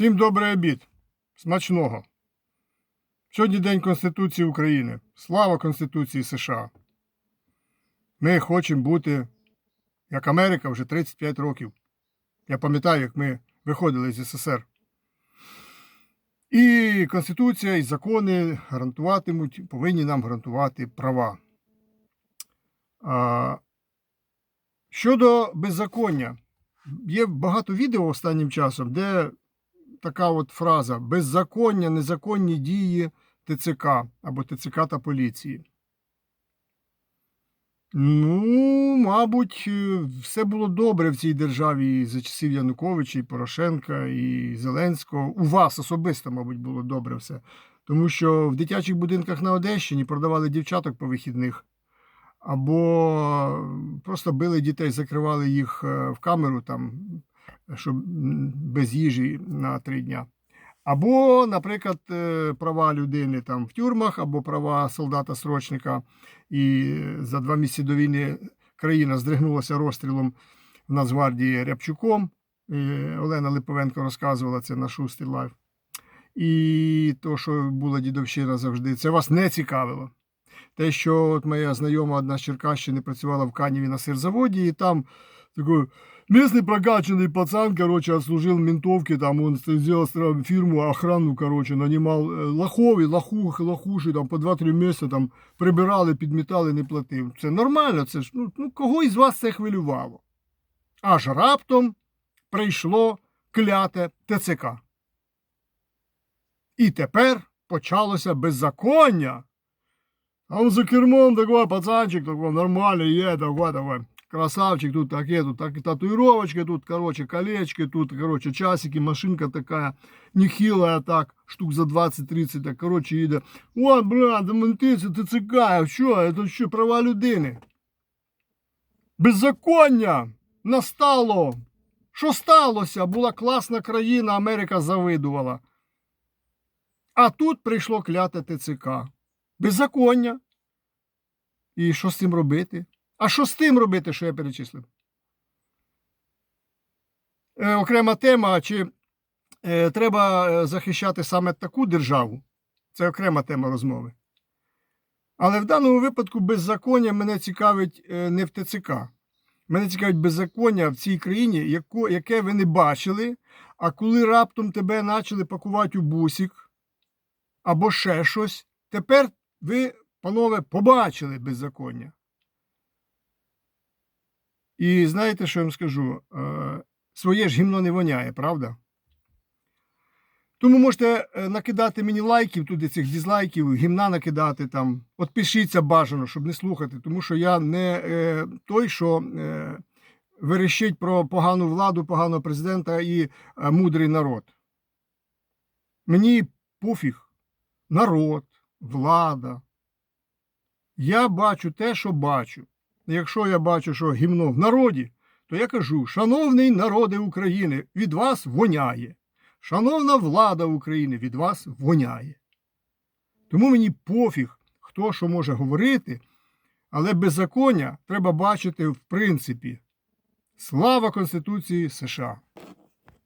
Всім добрий обід. Смачного. Сьогодні День Конституції України. Слава Конституції США. Ми хочемо бути, як Америка, вже 35 років. Я пам'ятаю, як ми виходили з СССР. І Конституція, і закони гарантуватимуть, повинні нам гарантувати права. А, щодо беззаконня, є багато відео останнім часом, де така от фраза беззаконня, незаконні дії ТЦК або ТЦК та поліції. Ну, мабуть, е, все було добре в цій державі за часів Януковича, і Порошенка, і Зеленського. У вас особисто, мабуть, було добре все. Тому що в дитячих будинках на Одещині продавали дівчаток по вихідних, або просто били дітей, закривали їх е, в камеру там, щоб без їжі на три дня. Або, наприклад, е, права людини там в тюрмах, або права солдата-срочника. І за два місяці до війни країна здригнулася розстрілом в Нацгвардії Рябчуком. Е, Олена Липовенко розказувала це на шустий лайф. І то, що була дідовщина завжди, це вас не цікавило. Те, що от моя знайома одна з Черкащини працювала в Каніві на сирзаводі, і там такой местный прокачанный пацан, короче, отслужил в ментовке, там он сделал стра- фирму охрану, короче, нанимал э, лохов и лохух, лохуші, там по 2-3 місяці там прибирали, підмітали, не платив. Це нормально, це ж, ну, ну кого із вас це хвилювало? Аж раптом прийшло кляте ТЦК. І тепер почалося беззаконня. А он за кермом такой пацанчик, такой нормальный, є, такой, такой, красавчик, тут таке, тут так, татуировочки, тут, короче, колечки, тут, короче, часики, машинка такая, нехилая так, штук за 20-30, так, короче, їде. О, брат, да менти, це ТЦК, що, це що, права людини? Беззаконня настало. Що сталося? Була класна країна, Америка завидувала. А тут прийшло кляте ТЦК. Беззаконня. І що з цим робити? А що з тим робити, що я перечислив? Е, окрема тема, чи е, треба е, захищати саме таку державу? Це окрема тема розмови. Але в даному випадку беззаконня мене цікавить е, не в ТЦК. Мене цікавить беззаконня в цій країні, яко, яке ви не бачили, а коли раптом тебе почали пакувати у бусик або ще щось, тепер ви, панове, побачили беззаконня. І знаєте, що я вам скажу? Е, Своє ж гімно не воняє, правда? Тому можете е, накидати мені лайків, туди цих дізлайків, гімна накидати там. От пишіться бажано, щоб не слухати, тому що я не е, той, що е, верещить про погану владу, поганого президента і е, мудрий народ. Мені пофіг. Народ, влада. Я бачу те, що бачу. Якщо я бачу, що гімно в народі, то я кажу: шановний народи України, від вас воняє. Шановна влада України, від вас воняє. Тому мені пофіг, хто що може говорити, але беззаконня треба бачити в принципі. Слава Конституції США!